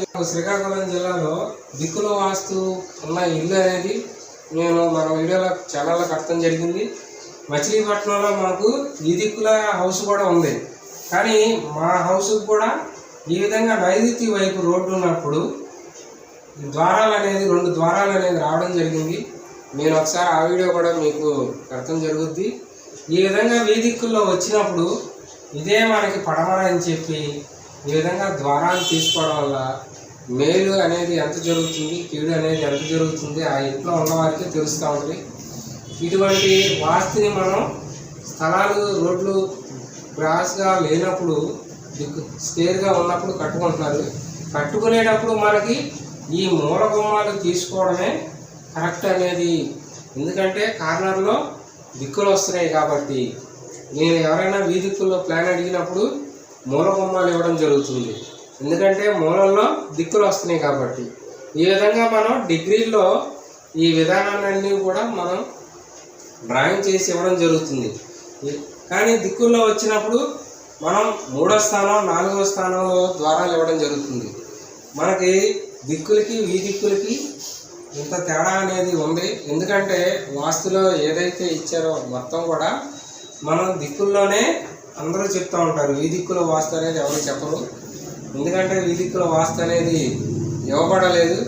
జిల్లా శ్రీకాకుళం జిల్లాలో దిక్కుల వాస్తు ఉన్న ఇల్లు అనేది నేను మన వీడియోలో ఛానల్లో కట్టడం జరిగింది. మచిలీపట్నంలో మనకు ఈ దిక్కుల హౌస్ కూడా ఉంది. కానీ మా హౌస్ కూడా ఈ విధంగా నైరుతి వైపు రోడ్డు ఉన్నప్పుడు ద్వారాలు అనేది రెండు ద్వారాలు అనేది రావడం జరిగింది. నేను ఒకసారి ఆ వీడియో కూడా మీకు అర్థం జరుగుద్ది. ఈ విధంగా వీధిక్కుల్లో వచ్చినప్పుడు ఇదే మనకి పడమర అని చెప్పి ఈ విధంగా ద్వారాలు తీసుకోవడం వల్ల మేలు అనేది ఎంత జరుగుతుంది కీడు అనేది ఎంత జరుగుతుంది ఆ ఇంట్లో ఉన్నవారికి తెలుస్తూ ఉంది. ఇటువంటి వాస్తుని మనం స్థలాలు రోడ్లు క్రాస్గా లేనప్పుడు దిక్కు ఉన్నప్పుడు కట్టుకుంటున్నారు. కట్టుకునేటప్పుడు మనకి ఈ మూల గుమ్మాలు తీసుకోవడమే కరెక్ట్ అనేది. ఎందుకంటే కార్నర్లో దిక్కులు వస్తున్నాయి కాబట్టి. నేను ఎవరైనా వీధిక్కుల్లో ప్లాన్ అడిగినప్పుడు మూల బొమ్మలు ఇవ్వడం జరుగుతుంది. ఎందుకంటే మూలల్లో దిక్కులు వస్తున్నాయి కాబట్టి. ఈ విధంగా మనం డిగ్రీల్లో ఈ విధానాలన్నీ కూడా మనం డ్రాయింగ్ చేసి ఇవ్వడం జరుగుతుంది. కానీ దిక్కుల్లో వచ్చినప్పుడు మనం మూడో స్థానం నాలుగో స్థానంలో ద్వారాలు ఇవ్వడం జరుగుతుంది. మనకి దిక్కులకి ఈ దిక్కులకి ఇంత తేడా అనేది ఉంది. ఎందుకంటే వాస్తులో ఏదైతే ఇచ్చారో మొత్తం కూడా మనం దిక్కుల్లోనే అందరూ చెప్తూ ఉంటారు వీధిక్కుల వాస్త వాస్తు అనేది ఎవరు చెప్పరు. ఎందుకంటే వీధిక్కుల వాస్త వాస్తు అనేది ఇవ్వబడలేదు.